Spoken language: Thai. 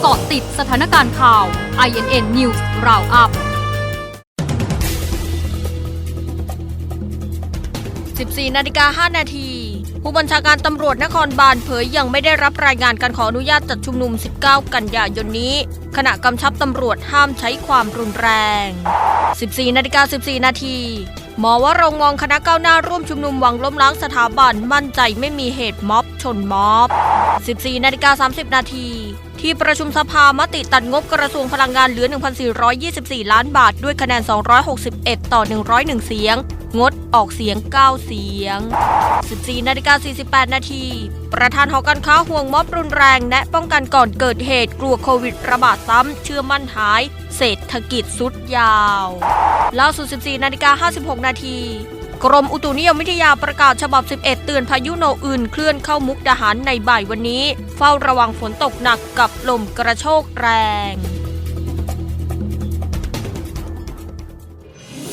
เกาะติดสถานการณ์ข่าว INN News Roundup 14นาฬิกา5นาที ผู้บัญชาการตำรวจนครบาลเผยยังไม่ได้รับรายงานการขออนุญาตจัดชุมนุม 19 กันยายนนี้ ขณะกำชับตำรวจห้ามใช้ความรุนแรง 14นาฬิกา14 นาทีหมอวรงมองคณะก้าวหน้าร่วมชุมนุมหวังล้มล้างสถาบันมั่นใจไม่มีเหตุม็อบชนม็อบ 14นาฬิกา30 นาทีที่ประชุมสภามติตัดงบกระทรวงพลังงานเหลือ 1,424 ล้านบาท ด้วยคะแนน 261 ต่อ 101 เสียง งดออกเสียง 9 เสียง 14นาฬิกา48 นาที ประธานหอการค้าห่วงม็อบรุนแรงแนะป้องกันก่อนเกิดเหตุกลัวโควิดระบาดซ้ำ เชื่อมั่นหาย เศรษฐกิจสุดยาวล่าสุด 14นาฬิกา56 นาทีกรมอุตุนิยมวิทยาประกาศฉบับ 11 เตือนพายุโนอื่นเคลื่อนเข้ามุกดาหารในบ่ายวันนี้ เฝ้าระวังฝนตกหนักกับลมกระโชกแรง